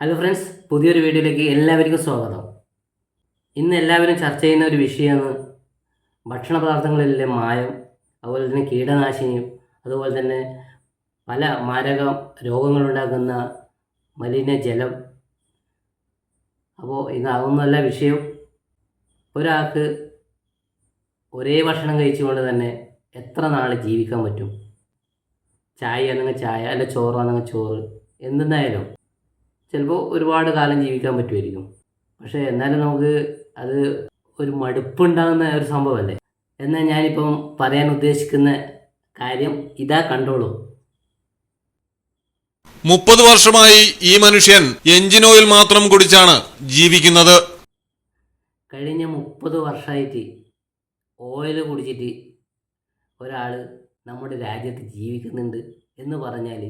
Hello friends പുതിയൊരു വീഡിയോയിലേക്ക് എല്ലാവർക്കും സ്വാഗതം. ഇന്ന് എല്ലാവരും ചർച്ച ചെയ്യുന്ന ഒരു വിഷയമാണ് ഭക്ഷണ പദാർത്ഥങ്ങളിലെ മായം അതുപോലെ തന്നെ കീടനാശിനിയും അതുപോലെ തന്നെ പല മാരക രോഗങ്ങളുണ്ടാക്കുന്ന മലിനജലം അപ്പോൾ ഇതാകുന്നതല്ല വിഷയം. ഒരാൾക്ക് ഒരേ ഭക്ഷണം കഴിച്ചുകൊണ്ട് തന്നെ എത്ര നാൾ ജീവിക്കാൻ പറ്റും? ചായ ആണെങ്കിൽ ചായ അല്ല ചോറാണെങ്കിൽ ചോറ് എന്തെന്നായാലും ചിലപ്പോൾ ഒരുപാട് കാലം ജീവിക്കാൻ പറ്റുമായിരിക്കും. പക്ഷേ എന്നാലും നമുക്ക് അത് ഒരു മടുപ്പുണ്ടാകുന്ന ഒരു സംഭവമല്ലേ? എന്നാൽ ഞാനിപ്പം പറയാൻ ഉദ്ദേശിക്കുന്ന കാര്യം ഇതാ കണ്ടോളൂ. മുപ്പത് വർഷമായി ഈ മനുഷ്യൻ എഞ്ചിൻ ഓയിൽ മാത്രം കുടിച്ചാണ് ജീവിക്കുന്നത്. കഴിഞ്ഞ മുപ്പത് വർഷമായിട്ട് ഓയിൽ കുടിച്ചിട്ട് ഒരാൾ നമ്മുടെ രാജ്യത്ത് ജീവിക്കുന്നുണ്ട് എന്ന് പറഞ്ഞാൽ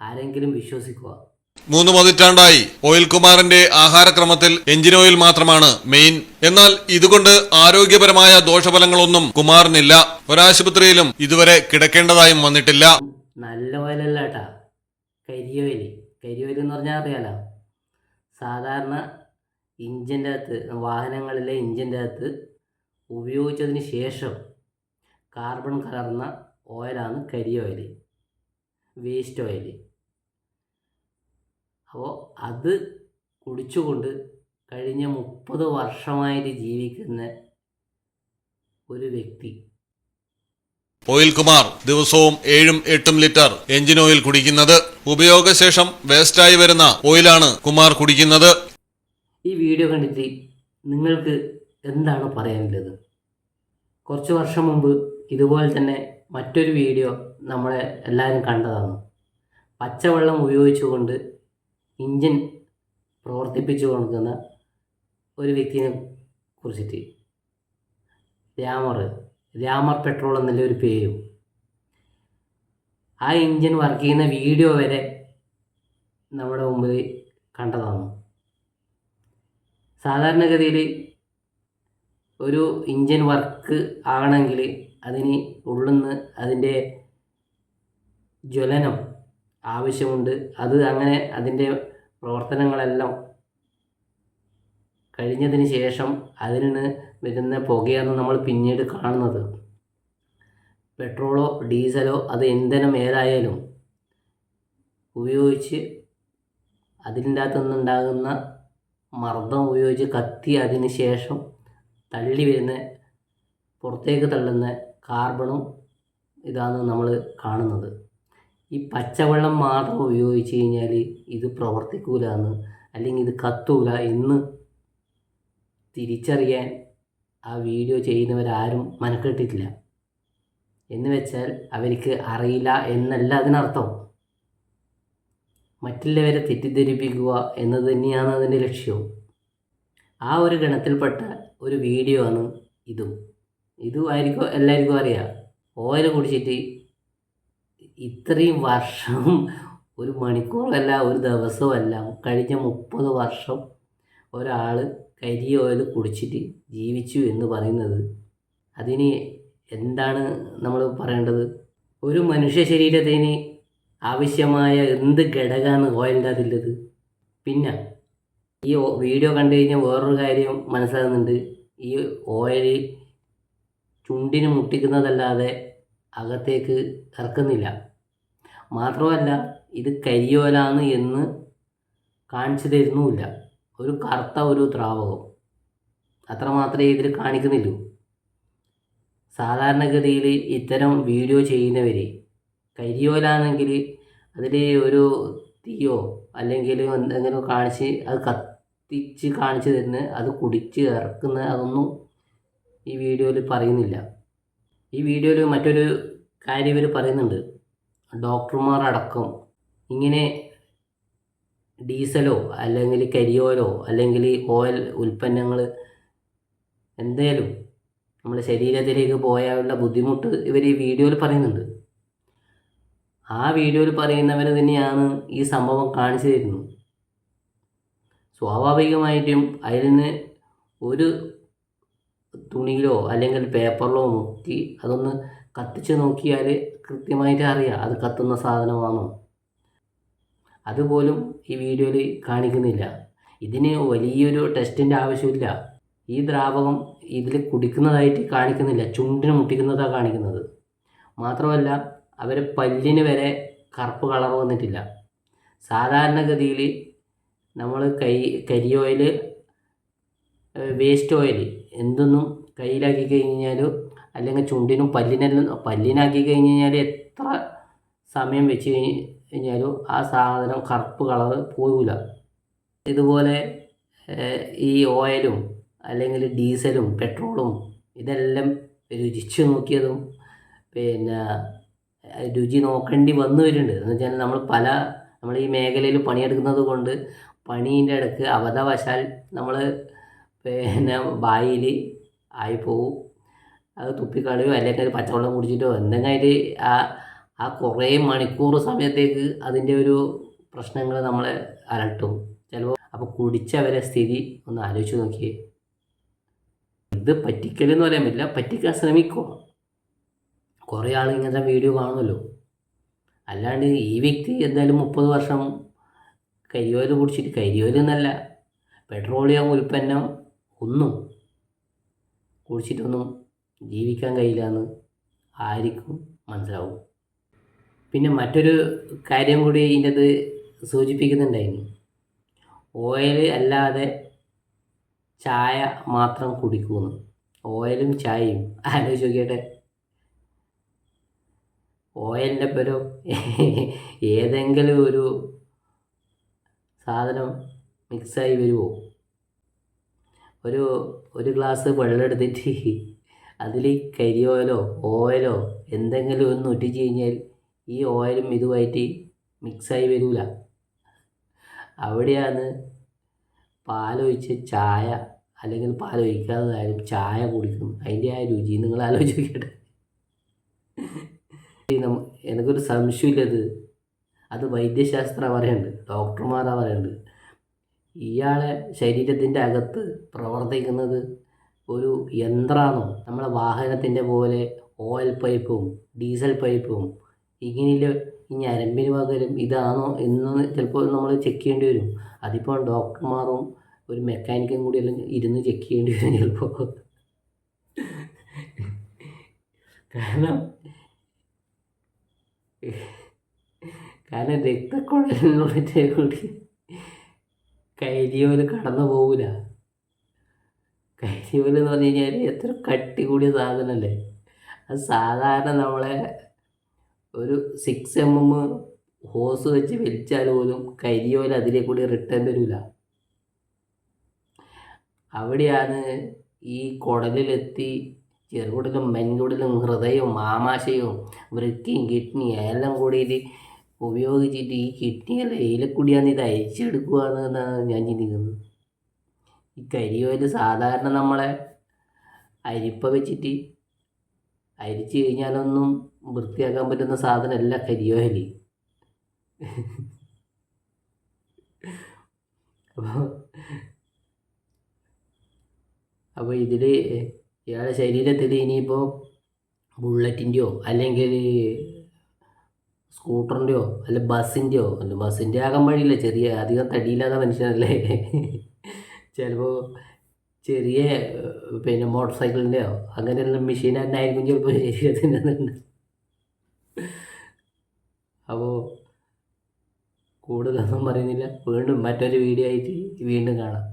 ആരെങ്കിലും വിശ്വസിക്കുക. മൂന്ന് പതിറ്റാണ്ടായി ഓയിൽ കുമാറിന്റെ ആഹാരക്രമത്തിൽ എഞ്ചിൻ ഓയിൽ മാത്രമാണ് മെയിൻ. എന്നാൽ ഇതുകൊണ്ട് ആരോഗ്യപരമായ ദോഷഫലങ്ങളൊന്നും കുമാറിനില്ല. ഒരാശുപത്രിയിലും ഇതുവരെ കിടക്കേണ്ടതായും വന്നിട്ടില്ല. നല്ല ഓയിലല്ല കേട്ടാ കരിയോയിൽ. കരിയോയിൽ എന്ന് പറഞ്ഞാൽ അറിയാലോ. സാധാരണ ഇഞ്ചിന്റെ അകത്ത് വാഹനങ്ങളിലെ ഇഞ്ചിന്റെ അകത്ത് ഉപയോഗിച്ചതിന് ശേഷം കാർബൺ കലർന്ന ഓയിലാണ് കരി ഓയിൽ വേസ്റ്റ് ഓയിൽ. അപ്പോൾ അത് കുടിച്ചുകൊണ്ട് കഴിഞ്ഞ മുപ്പത് വർഷമായിട്ട് ജീവിക്കുന്ന ഒരു വ്യക്തി. ഓയിൽ കുമാർ ദിവസവും ഏഴും എട്ടും ലിറ്റർ എഞ്ചിൻ ഓയിൽ കുടിക്കുന്നത്. ഉപയോഗശേഷം വേസ്റ്റായി വരുന്ന ഓയിലാണ് കുമാർ കുടിക്കുന്നത്. ഈ വീഡിയോ കണ്ടിട്ട് നിങ്ങൾക്ക് എന്താണ് പറയാനുള്ളത്? കുറച്ച് വർഷം മുമ്പ് ഇതുപോലെ തന്നെ മറ്റൊരു വീഡിയോ നമ്മളെ എല്ലാവരും കണ്ടതാണ്. പച്ചവെള്ളം ഉപയോഗിച്ചുകൊണ്ട് ഇഞ്ചിൻ പ്രവർത്തിപ്പിച്ചു കൊടുക്കുന്ന ഒരു വ്യക്തിയെ കുറിച്ചിട്ട്. രാമർ രാമർ പെട്രോൾ എന്നുള്ള ഒരു പേരും. ആ ഇഞ്ചിൻ വർക്ക് ചെയ്യുന്ന വീഡിയോ വരെ നമ്മുടെ മുമ്പിൽ കണ്ടതാണ്. സാധാരണഗതിയിൽ ഒരു ഇഞ്ചിൻ വർക്ക് ആകണമെങ്കിൽ അതിന് ഉള്ളുന്ന് അതിന്റെ ജ്വലനം ആവശ്യമുണ്ട്. അത് അങ്ങനെ അതിന്റെ പ്രവർത്തനങ്ങളെല്ലാം കഴിഞ്ഞതിന് ശേഷം അതിന് വരുന്ന പുകയാണ് നമ്മൾ പിന്നീട് കാണുന്നത്. പെട്രോളോ ഡീസലോ അത് ഇന്ധനം ഏതായാലും ഉപയോഗിച്ച് അതിന്റെ അകത്തുനിന്നുണ്ടാകുന്ന മർദ്ദം ഉപയോഗിച്ച് കത്തി അതിന് ശേഷം തള്ളി വരുന്ന പുറത്തേക്ക് തള്ളുന്ന കാർബണും ഇതാണ് നമ്മൾ കാണുന്നത്. ഈ പച്ചവെള്ളം മാത്രം ഉപയോഗിച്ച് കഴിഞ്ഞാൽ ഇത് പ്രവർത്തിക്കൂല എന്ന് അല്ലെങ്കിൽ ഇത് കത്തൂല എന്ന് തിരിച്ചറിയാൻ ആ വീഡിയോ ചെയ്യുന്നവരാരും മനക്കെട്ടിട്ടില്ല. എന്ന് വെച്ചാൽ അവർക്ക് അറിയില്ല എന്നല്ല അതിനർത്ഥം. മറ്റുള്ളവരെ തെറ്റിദ്ധരിപ്പിക്കുക എന്നത് തന്നെയാണ് അതിന്റെ ലക്ഷ്യവും ആ ഒരു ഗണത്തിൽപ്പെട്ട ഒരു വീഡിയോ ആണ് ഇതും. ഇതും ആയിരിക്കും എല്ലാവർക്കും അറിയാം. ഓയിൽ കുടിച്ചിട്ട് ഇത്രയും വർഷം ഒരു മണിക്കൂറല്ല ഒരു ദിവസമല്ല. കഴിഞ്ഞ മുപ്പത് വർഷം ഒരാൾ കരി ഓയിൽ കുടിച്ചിട്ട് ജീവിച്ചു എന്ന് പറയുന്നത്. അതിന് എന്താണ് നമ്മൾ പറയേണ്ടത്? ഒരു മനുഷ്യ ശരീരത്തിന് ആവശ്യമായ എന്ത് ഘടകമാണ് ഓയിലിന്റെ അതിലത് പിന്നെ ഈ വീഡിയോ കണ്ടു കഴിഞ്ഞാൽ വേറൊരു കാര്യം മനസ്സിലാകുന്നുണ്ട്. ഈ ഓയിൽ ചുണ്ടിന് മുട്ടിക്കുന്നതല്ലാതെ അകത്തേക്ക് ഇറക്കുന്നില്ല. മാത്രമല്ല ഇത് കരിയോലാണ് എന്ന് കാണിച്ചു തരുന്നുമില്ല. ഒരു കറുത്ത ഒരു ദ്രാവകം. അത്ര മാത്രമേ ഇതിൽ കാണിക്കുന്നില്ലൂ സാധാരണഗതിയിൽ ഇത്തരം വീഡിയോ ചെയ്യുന്നവർ കരിയോലാണെങ്കിൽ അതിൽ ഒരു തീയോ അല്ലെങ്കിൽ എന്തെങ്കിലും കാണിച്ച് അത് കത്തിച്ച് കാണിച്ച് തരുന്ന അത് കുടിച്ച് ഇറക്കുന്ന അതൊന്നും ഈ വീഡിയോയിൽ പറയുന്നില്ല. ഈ വീഡിയോയിൽ മറ്റൊരു കാര്യം ഇവർ പറയുന്നുണ്ട്. ഡോക്ടർമാർ അടക്കം ഇങ്ങനെ ഡീസലോ അല്ലെങ്കിൽ കരിയോലോ അല്ലെങ്കിൽ ഓയിൽ ഉൽപ്പന്നങ്ങൾ എന്തേലും നമ്മുടെ ശരീരത്തിലേക്ക് പോയാലുള്ള ബുദ്ധിമുട്ട് ഇവർ ഈ വീഡിയോയിൽ പറയുന്നുണ്ട്. ആ വീഡിയോയിൽ പറയുന്നവർ തന്നെയാണ് ഈ സംഭവം കാണിച്ചു തരുന്നത്. സ്വാഭാവികമായിട്ടും അതിൽ നിന്ന് ഒരു തുണിയിലോ അല്ലെങ്കിൽ പേപ്പറിലോ മുക്കി അതൊന്ന് കത്തിച്ച് നോക്കിയാൽ കൃത്യമായിട്ട് അറിയാം. അത് കത്തുന്ന സാധനമാണോ? അതുപോലും ഈ വീഡിയോയിൽ കാണിക്കുന്നില്ല. ഇതിന് വലിയൊരു ടെസ്റ്റിന്റെ ആവശ്യമില്ല. ഈ ദ്രാവകം ഇതിൽ കുടിക്കുന്നതായിട്ട് കാണിക്കുന്നില്ല. ചുണ്ടിന് മുട്ടിക്കുന്നതാണ് കാണിക്കുന്നത്. മാത്രമല്ല അവർ പല്ലിന് വരെ കറുപ്പ് കളർ വന്നിട്ടില്ല. സാധാരണഗതിയിൽ നമ്മൾ കൈ കരി ഓയിൽ വേസ്റ്റ് ഓയിൽ എന്തൊന്നും കയ്യിലാക്കി കഴിഞ്ഞാൽ അല്ലെങ്കിൽ ചുണ്ടിനും പല്ലിനെല്ലാം പല്ലിനാക്കി കഴിഞ്ഞ് കഴിഞ്ഞാൽ എത്ര സമയം വെച്ച് കഴിഞ്ഞാലും ആ സാധനം കറുപ്പ് കളറ് പോകില്ല ഇതുപോലെ ഈ ഓയിലും അല്ലെങ്കിൽ ഡീസലും പെട്രോളും ഇതെല്ലാം രുചിച്ച് നോക്കിയതും പിന്നെ രുചി നോക്കേണ്ടി വന്നു വരുന്നുണ്ട്. എന്ന് വെച്ചാൽ നമ്മൾ പല നമ്മൾ ഈ മേഖലയിൽ പണിയെടുക്കുന്നത് കൊണ്ട് പണീന്റെ ഇടയ്ക്ക് അബദ്ധവശാൽ നമ്മൾ പിന്നെ ബായിൽ ആയിപ്പോവും അത് തുപ്പിക്കളയോ അല്ലെങ്കിൽ അത് പച്ചവെള്ളം കുടിച്ചിട്ടോ എന്തെങ്കിലും ആ ആ കുറേ മണിക്കൂർ സമയത്തേക്ക് അതിന്റെ ഒരു പ്രശ്നങ്ങൾ നമ്മളെ അലട്ടും. ചിലപ്പോൾ അപ്പോൾ കുടിച്ചവരെ സ്ഥിതി ഒന്ന് ആലോചിച്ച് നോക്കിയേ. ഇത് പറ്റിക്കലെന്ന് പറയാൻ പറ്റില്ല. പറ്റിക്കാൻ ശ്രമിക്കുക കുറേ ആൾ ഇങ്ങനത്തെ വീഡിയോ കാണുമല്ലോ. അല്ലാണ്ട് ഈ വ്യക്തി എന്തായാലും മുപ്പത് വർഷം കരിയോയിൽ കുടിച്ചിട്ട് എന്നല്ല പെട്രോളിയം ഉൽപ്പന്നം ഒന്നും കുടിച്ചിട്ടൊന്നും ജീവിക്കാൻ കഴിയില്ല എന്ന് ആർക്കും മനസ്സിലാവും. പിന്നെ മറ്റൊരു കാര്യം കൂടി ഇതിന്റെ അത് സൂചിപ്പിക്കുന്നുണ്ടായിരുന്നു. ഓയിൽ അല്ലാതെ ചായ മാത്രം കുടിക്കുമെന്ന് ഓയിലും ചായയും. ആലോചിച്ച് നോക്കിയട്ടെ. ഓയിലിന്റെ പരം ഏതെങ്കിലും ഒരു സാധനം മിക്സായി വരുമോ ഒരു ഒരു ഗ്ലാസ് വെള്ളം എടുത്തിട്ട് അതിൽ കരി ഓയിലോ ഓയിലോ എന്തെങ്കിലും ഒന്ന് ഒറ്റിച്ച് കഴിഞ്ഞാൽ ഈ ഓയിലും ഇതുമായിട്ട് മിക്സായി വരില്ല അവിടെയാണ് പാലൊഴിച്ച് ചായ അല്ലെങ്കിൽ പാലൊഴിക്കാത്തതായാലും ചായ കുടിക്കും. അതിന്റെ ആ രുചി നിങ്ങൾ ആലോചിക്കട്ടെ. എനിക്കൊരു സംശയമില്ലത്. അത് വൈദ്യശാസ്ത്രം പറയുന്നുണ്ട് ഡോക്ടർമാരാ പറയുന്നുണ്ട് ഇയാളെ ശരീരത്തിന്റെ അകത്ത് പ്രവർത്തിക്കുന്നത് ഒരു യന്ത്രമാണോ നമ്മളെ വാഹനത്തിന്റെ പോലെ ഓയിൽ പൈപ്പും ഡീസൽ പൈപ്പും ഇങ്ങനെ ഈ ഞരമ്പിന് പകരം ഇതാണോ എന്ന് ചിലപ്പോൾ നമ്മൾ ചെക്ക് ചെയ്യേണ്ടി വരും. അതിപ്പോൾ ഡോക്ടർമാറും ഒരു മെക്കാനിക്കും കൂടി എല്ലാം ഇരുന്ന് ചെക്ക് ചെയ്യേണ്ടി വരും ചിലപ്പോൾ കാരണം കാരണം രക്തക്കുഴലിനുള്ളിന്റെ കൂടി കരിയോൽ കടന്നു പോകില്ല കരിയോൽ എന്ന് പറഞ്ഞു കഴിഞ്ഞാൽ എത്ര കട്ടി കൂടിയ സാധനമല്ലേ അത് സാധാരണ നമ്മളെ ഒരു സിക്സ് എം എം ഹോസ് വെച്ച് വലിച്ചാൽ പോലും കരിയോല അതിലെ കൂടി റിട്ടേൺ വരില്ല അവിടെയാണ് ഈ കുടലിലെത്തി ചെറുകുടലും മെൻകുടലും ഹൃദയവും ആമാശയവും വൃത്തിയും കിഡ്നിയും എല്ലാം കൂടിയിട്ട് ഉപയോഗിച്ചിട്ട് ഈ കിഡ്നിയല്ല ഏലക്കുടിയാന്ന് ഇത് അരിച്ചെടുക്കുക എന്നാണ് ഞാൻ ചിന്തിക്കുന്നത്. ഈ കരിയോൽ സാധാരണ നമ്മളെ അരിപ്പ വെച്ചിട്ട് അരിച്ച് കഴിഞ്ഞാലൊന്നും വൃത്തിയാക്കാൻ പറ്റുന്ന സാധനമല്ല കരിയോലി. അപ്പോൾ അപ്പോൾ ഇതിൽ ഇയാളുടെ ശരീരത്തിൽ ഇനിയിപ്പോൾ ബുള്ളറ്റിന്റെയോ അല്ലെങ്കിൽ സ്കൂട്ടറിന്റെയോ അല്ല ബസ്സിന്റെയോ അല്ല ബസ്സിന്റെ ആകാൻ വഴിയില്ല ചെറിയ അധികം തടിയില്ലാത്ത മനുഷ്യനല്ലേ? ചിലപ്പോൾ ചെറിയ പിന്നെ മോട്ടോർ സൈക്കിളിന്റെയോ അങ്ങനെയുള്ള മെഷീൻ തന്നെ ആയിരിക്കും ചിലപ്പോൾ ശരീരത്തിന്റെ അപ്പോൾ കൂടുതലൊന്നും പറയുന്നില്ല. വീണ്ടും മറ്റൊരു വീഡിയോ ആയിട്ട് വീണ്ടും കാണാം.